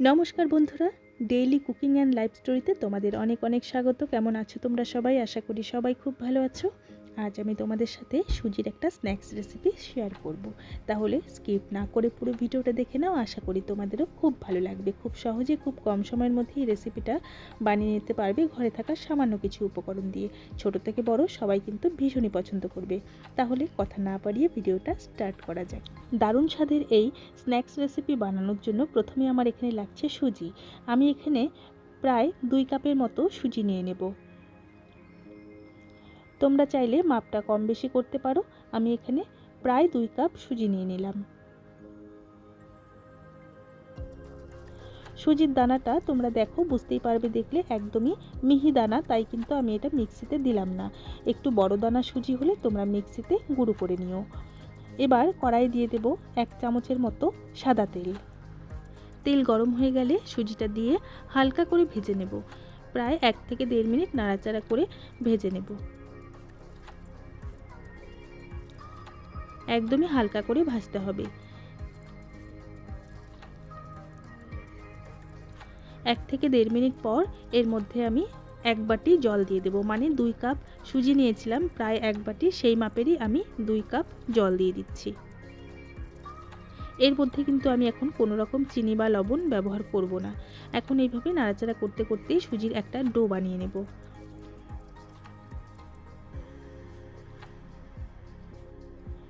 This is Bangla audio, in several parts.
নমস্কার বন্ধুরা ডেইলি কুকিং অ্যান্ড লাইফ স্টোরিতে তোমাদের অনেক অনেক স্বাগত। কেমন আছো তোমরা সবাই? আশা করি সবাই খুব ভালো আছো। আজ আমি তোমাদের সাথে সুজির একটা স্ন্যাক্স রেসিপি শেয়ার করব। তাহলে স্কিপ না করে পুরো ভিডিওটা দেখে নাও, আশা করি তোমাদেরও খুব ভালো লাগবে। খুব সহজে খুব কম সময়ের মধ্যে এই রেসিপিটা বানিয়ে নিতে পারবে ঘরে থাকা সামান্য কিছু উপকরণ দিয়ে। ছোট থেকে বড় সবাই কিন্তু ভীষণই পছন্দ করবে। তাহলে কথা না পারিয়ে ভিডিওটা স্টার্ট করা যাক। দারুণ স্বাদের এই স্ন্যাক্স রেসিপি বানানোর জন্য প্রথমে আমার এখানে লাগছে সুজি। আমি এখানে প্রায় দুই কাপের মতো সুজি নিয়ে নেব। তোমরা চাইলে মাপটা কম বেশি করতে পারো। আমি এখানে প্রায় দুই কাপ সুজি নিয়ে নিলাম। সুজির দানাটা তোমরা দেখো, বুঝতেই পারবে দেখলে একদমই মিহি দানা, তাই কিন্তু আমি এটা মিক্সিতে দিলাম না। একটু বড় দানা সুজি হলে তোমরা মিক্সিতে গুঁড়ো করে নিও। এবার কড়াই দিয়ে দেব এক চামচের মতো সাদা তেল। তেল গরম হয়ে গেলে সুজিটা দিয়ে হালকা করে ভেজে নেব। প্রায় এক থেকে দেড় মিনিট নাড়াচাড়া করে ভেজে নেব। একদমই হালকা করে ভাজতে হবে। এক থেকে দেড় মিনিট পর এর মধ্যে আমি এক বাটি জল দিয়ে দেবো। মানে দুই কাপ সুজি নিয়েছিলাম, প্রায় এক বাটি, সেই মাপেরই আমি দুই কাপ জল দিয়ে দিচ্ছি। এর মধ্যে কিন্তু আমি এখন কোনো রকম চিনি বা লবণ ব্যবহার করব না। এখন এইভাবে নাড়াচাড়া করতে করতেই সুজির একটা ডো বানিয়ে নেব।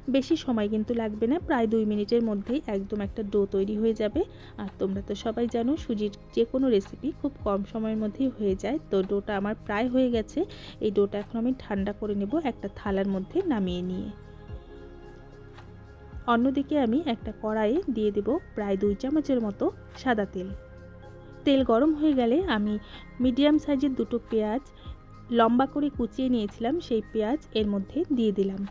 বেশি সময় কিন্তু লাগবে না, প্রায় দুই মিনিটের মধ্যেই একদম একটা ডো তৈরি হয়ে যাবে। আর তোমরা তো সবাই জানো সুজির যে কোনো রেসিপি খুব কম সময়ের মধ্যেই হয়ে যায়। তো ডোটা আমার প্রায় হয়ে গেছে। এই ডোটা এখন আমি ঠান্ডা করে নেব একটা থালার মধ্যে নামিয়ে নিয়ে। অন্যদিকে আমি একটা কড়াইয়ে দিয়ে দেব প্রায় দুই চামচের মতো সাদা তেল। তেল গরম হয়ে গেলে আমি মিডিয়াম সাইজের দুটো পেঁয়াজ লম্বা করে কুচিয়ে নিয়েছিলাম, সেই পেঁয়াজ এর মধ্যে দিয়ে দিলাম।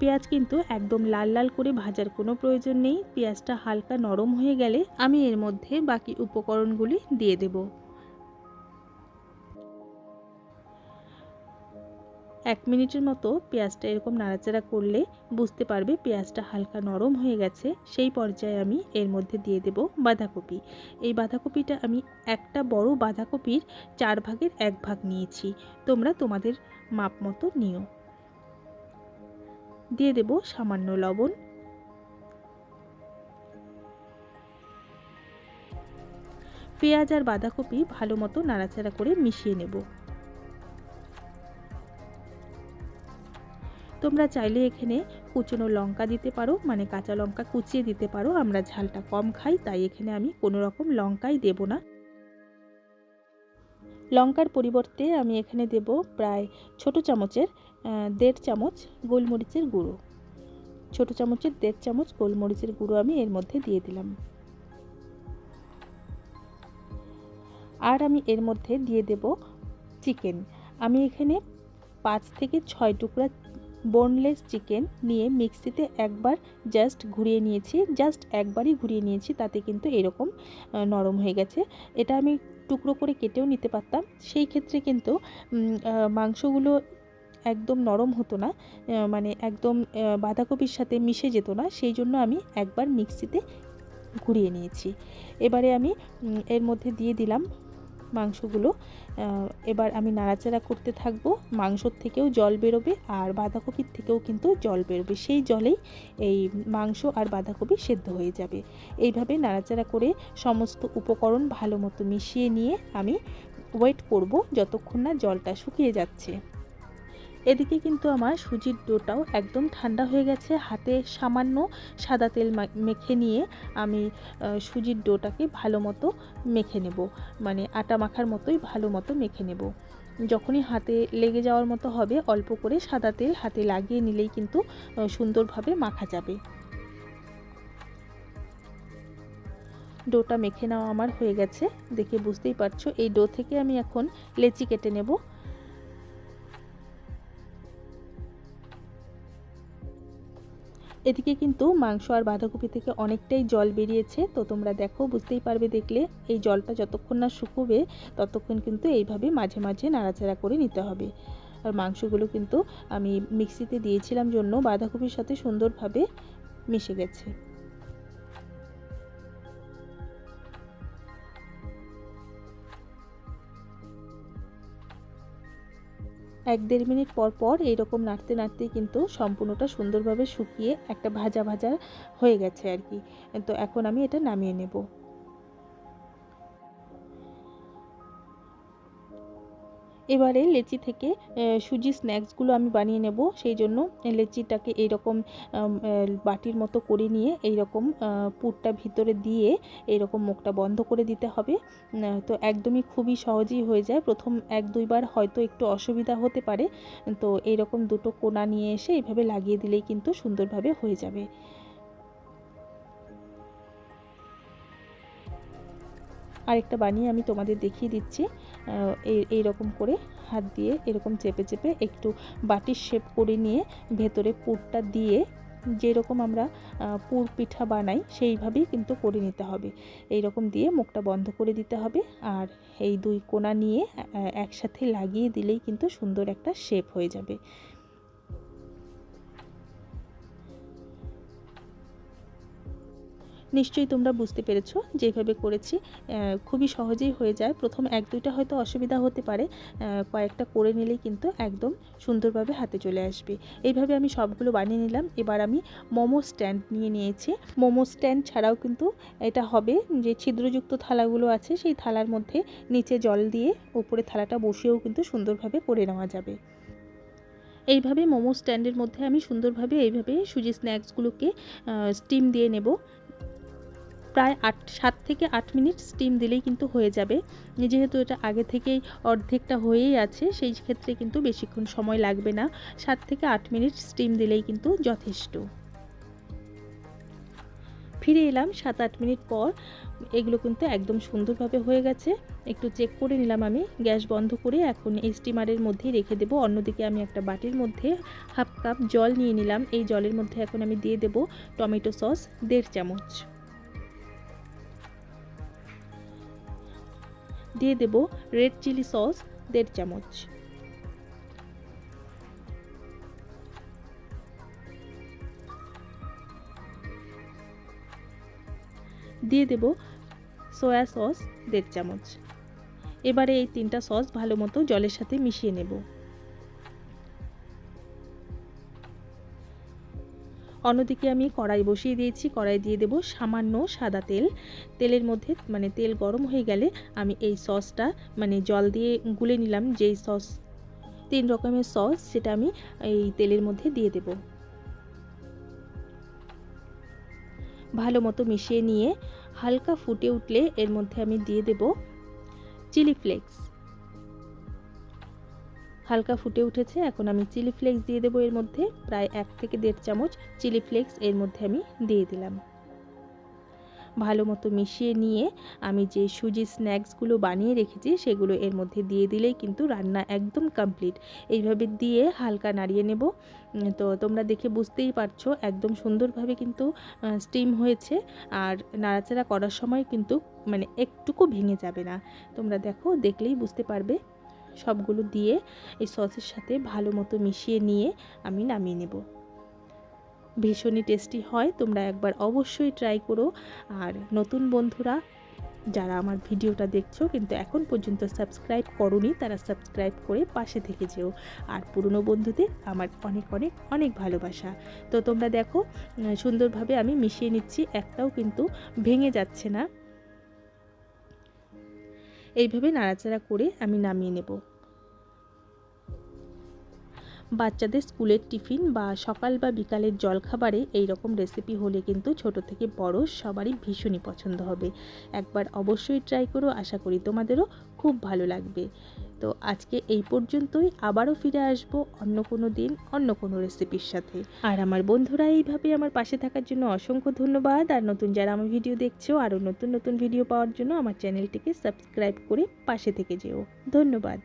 পেঁয়াজ কিন্তু একদম লাল লাল করে ভাজার কোনো প্রয়োজন নেই। পেঁয়াজটা হালকা নরম হয়ে গেলে আমি এর মধ্যে বাকি উপকরণগুলি দিয়ে দেব। এক মিনিটের মতো পেঁয়াজটা এরকম নাড়াচাড়া করলে বুঝতে পারবে পেঁয়াজটা হালকা নরম হয়ে গেছে। সেই পর্যায়ে আমি এর মধ্যে দিয়ে দেব বাঁধাকপি। এই বাঁধাকপিটা আমি একটা বড় বাঁধাকপির চার ভাগের এক ভাগ নিয়েছি। তোমরা তোমাদের মাপ মতো নিও। দিয়ে দেব সামান্য লবণ। পেঁয়াজ আর বাঁধাকপি ভালো মতো নাড়াচাড়া করে মিশিয়ে নেব। তোমরা চাইলে এখানে কুচনো লঙ্কা দিতে পারো মানে কাঁচা লঙ্কা কুচিয়ে দিতে পারো। আমরা ঝালটা কম খাই, তাই এখানে আমি কোনো রকম লঙ্কাই দেব না। লঙ্কার পরিবর্তে আমি এখানে দেব প্রায় ছোট চামচের দেড় চামচ গোলমরিচের গুঁড়ো। ছোট চামচের দেড় চামচ গোলমরিচের গুঁড়ো আমি এর মধ্যে দিয়ে দিলাম। আর আমি এর মধ্যে দিয়ে দেব চিকেন। আমি এখানে পাঁচ থেকে ছয় টুকরা বোনলেস চিকেন নিয়ে মিক্সিতে একবার জাস্ট ঘুরিয়ে নিয়েছি, জাস্ট একবারই ঘুরিয়ে নিয়েছি, তাতে কিন্তু এরকম নরম হয়ে গেছে। এটা আমি টুকরো করে কেটেও নিতে পারতাম। সেই ক্ষেত্রে কিন্তু মাংসগুলো একদম নরম হতো না মানে একদম বাঁধাকপির সাথে মিশে যেত না, সেই জন্য আমি একবার মিক্সিতে ঘুরিয়ে নিয়েছি। এবারে আমি এর মধ্যে দিয়ে দিলাম মাংসগুলো এবার আমি নাড়াচাড়া করতে থাকব, মাংসর থেকেও জল বেরোবে আর বাঁধাকপির থেকেও কিন্তু জল বেরোবে, সেই জলেই এই মাংস আর বাঁধাকপি সেদ্ধ হয়ে যাবে। এইভাবে নাড়াচাড়া করে সমস্ত উপকরণ ভালো মতো মিশিয়ে নিয়ে আমি ওয়েট করব যতক্ষণ না জলটা শুকিয়ে যাচ্ছে। এদিকে কিন্তু আমার সুজির ডোটাও একদম ঠান্ডা হয়ে গেছে। হাতে সামান্য সাদা তেল মেখে নিয়ে আমি সুজির ডোটাকে ভালো মতো মেখে নেব। মানে আটা মাখার মতোই ভালো মতো মেখে নেব। যখনই হাতে লেগে যাওয়ার মতো হবে, অল্প করে সাদা তেল হাতে লাগিয়ে নিলেই কিন্তু সুন্দরভাবে মাখা যাবে। ডোটা মেখে নেওয়া আমার হয়ে গেছে। দেখে বুঝতেই পারছ, এই ডো থেকে আমি এখন লেচি কেটে নেব। এদিকে কিন্তু মাংস আর বাঁধাকপি থেকে অনেকটাই জল বেরিয়েছে। তো তোমরা দেখো, বুঝতেই পারবে দেখলে, এই জলটা যতক্ষণ না শুকোবে, ততক্ষণ কিন্তু এইভাবে মাঝে মাঝে নাড়াচাড়া করে নিতে হবে। আর মাংসগুলো কিন্তু আমি মিক্সিতে দিয়েছিলাম জন্য, বাঁধাকপির সাথে সুন্দরভাবে মিশে গেছে। এক দেড় মিনিট পর পর এইরকম নাড়তে নাড়তেই কিন্তু সম্পূর্ণটা সুন্দরভাবে শুকিয়ে একটা ভাজা ভাজা হয়ে গেছে আর কি। তো এখন আমি এটা নামিয়ে নেব। এবারে লেচি থেকে সুজি স্ন্যাক্সগুলো আমি বানিয়ে নেব। সেই জন্য লেচিটাকে এইরকম বাটির মতো করে নিয়ে এই রকম পুরটা ভিতরে দিয়ে এইরকম মুখটা বন্ধ করে দিতে হবে। তো একদমই খুবই সহজেই হয়ে যায়। প্রথম এক দুইবার হয়তো একটু অসুবিধা হতে পারে। তো এইরকম দুটো কোনা নিয়ে এসে এইভাবে লাগিয়ে দিলেই কিন্তু সুন্দরভাবে হয়ে যাবে। আরেকটা বানিয়ে আমি তোমাদের দেখিয়ে দিচ্ছি। এই এইরকম করে হাত দিয়ে এরকম চেপে চেপে একটু বাটির শেপ করে নিয়ে ভেতরে পুরটা দিয়ে যেরকম আমরা পুর পিঠা বানাই সেইভাবেই কিন্তু করে নিতে হবে। এই রকম দিয়ে মুখটা বন্ধ করে দিতে হবে আর এই দুই কোনা নিয়ে একসাথে লাগিয়ে দিলেই কিন্তু সুন্দর একটা শেপ হয়ে যাবে। নিশ্চয়ই তোমরা বুঝতে পেরেছ যেভাবে করেছি। খুবই সহজেই হয়ে যায়। প্রথম এক দুইটা হয়তো অসুবিধা হতে পারে। কয়েকটা করে নিলেই কিন্তু একদম সুন্দরভাবে হাতে চলে আসবে। এইভাবে আমি সবগুলো বানিয়ে নিলাম। এবার আমি মোমো স্ট্যান্ড নিয়ে নিয়েছি। মোমো স্ট্যান্ড ছাড়াও কিন্তু এটা হবে যে ছিদ্রযুক্ত থালাগুলো আছে, সেই থালার মধ্যে নিচে জল দিয়ে উপরে থালাটা বসিয়েও কিন্তু সুন্দরভাবে করে নেওয়া যাবে। এইভাবে মোমো স্ট্যান্ডের মধ্যে আমি সুন্দরভাবে এইভাবে সুজি স্ন্যাক্সগুলোকে স্টিম দিয়ে নেব। প্রায় আট, সাত থেকে আট মিনিট স্টিম দিলেই কিন্তু হয়ে যাবে। যেহেতু এটা আগে থেকেই অর্ধেকটা হয়েই আছে, সেই ক্ষেত্রে কিন্তু বেশিক্ষণ সময় লাগবে না। সাত থেকে আট মিনিট স্টিম দিলেই কিন্তু যথেষ্ট। ফিরে এলাম সাত, আট মিনিট পর। এগুলো কিন্তু একদম সুন্দরভাবে হয়ে গেছে। একটু চেক করে নিলাম আমি। গ্যাস বন্ধ করে এখন এই স্টিমারের মধ্যেই রেখে দেবো। অন্যদিকে আমি একটা বাটির মধ্যে হাফ কাপ জল নিয়ে নিলাম। এই জলের মধ্যে এখন আমি দিয়ে দেব টমেটো সস, দেড় চামচ। দিয়ে দেব রেড চিলি সস, দেড় চামচ। দিয়ে দেব সয়া সস, দেড় চামচ। এবারে এই তিনটা সস ভালো মতো জলের সাথে মিশিয়ে নেব। অন্যদিকে আমি কড়াই বসিয়ে দিয়েছি, কড়াই দিয়ে দেব সামান্য সাদা তেল। তেলের মধ্যে মানে তেল গরম হয়ে গেলে আমি এই সসটা মানে জল দিয়ে গুলে নিলাম, যেই সস, তিন রকমের সস সেটা আমি এই তেলের মধ্যে দিয়ে দেব। ভালো মতো মিশিয়ে নিয়ে হালকা ফুটে উঠলে এর মধ্যে আমি দিয়ে দেব চিলি ফ্লেক্স। হালকা ফুটে উঠেছে। এখন আমি চিলি ফ্লেক্স দিয়ে দেবো এর মধ্যে। প্রায় এক থেকে দেড় চামচ চিলি ফ্লেক্স এর মধ্যে আমি দিয়ে দিলাম। ভালো মতো মিশিয়ে নিয়ে আমি যে সুজি স্ন্যাক্সগুলো বানিয়ে রেখেছি, সেগুলো এর মধ্যে দিয়ে দিলেই কিন্তু রান্না একদম কমপ্লিট এইভাবে দিয়ে হালকা নাড়িয়ে নেব। তো তোমরা দেখে বুঝতেই পারছ, একদম সুন্দরভাবে কিন্তু স্টিম হয়েছে। আর নাড়াচাড়া করার সময় কিন্তু মানে একটুকু ভেঙে যাবে না। তোমরা দেখো, দেখলেই বুঝতে পারবে। সবগুলো দিয়ে এই সসের সাথে ভালো মতো মিশিয়ে নিয়ে আমি নামিয়ে নেব। ভীষণই টেস্টি হয়, তোমরা একবার অবশ্যই ট্রাই করো। আর নতুন বন্ধুরা, যারা আমার ভিডিওটা দেখছ কিন্তু এখন পর্যন্ত সাবস্ক্রাইব করনি, তারা সাবস্ক্রাইব করে পাশে থেকে যেও। আর পুরনো বন্ধুদের আমার অনেক অনেক অনেক ভালোবাসা। তো তোমরা দেখো, সুন্দরভাবে আমি মিশিয়ে নিচ্ছি, একটাও কিন্তু ভেঙে যাচ্ছে না। এইভাবে নাড়াচাড়া করে আমি নামিয়ে নেব। বাচ্চাদের স্কুলের টিফিন বা সকাল বা বিকালের জলখাবারে এই রকম রেসিপি হলে কিন্তু ছোট থেকে বড় সবারই ভীষণই পছন্দ হবে। একবার অবশ্যই ট্রাই করো, আশা করি তোমাদেরও খুব ভালো লাগবে। তো আজকে এই পর্যন্তই, আবারও ফিরে আসব অন্য কোনো দিন, অন্য কোনো রেসিপির সাথে। আর আমার বন্ধুরা এইভাবে আমার পাশে থাকার জন্য অসংখ্য ধন্যবাদ। আর নতুন যারা আমার ভিডিও দেখছ, আরও নতুন নতুন ভিডিও পাওয়ার জন্য আমার চ্যানেলটিকে সাবস্ক্রাইব করে পাশে থেকে যেও। ধন্যবাদ।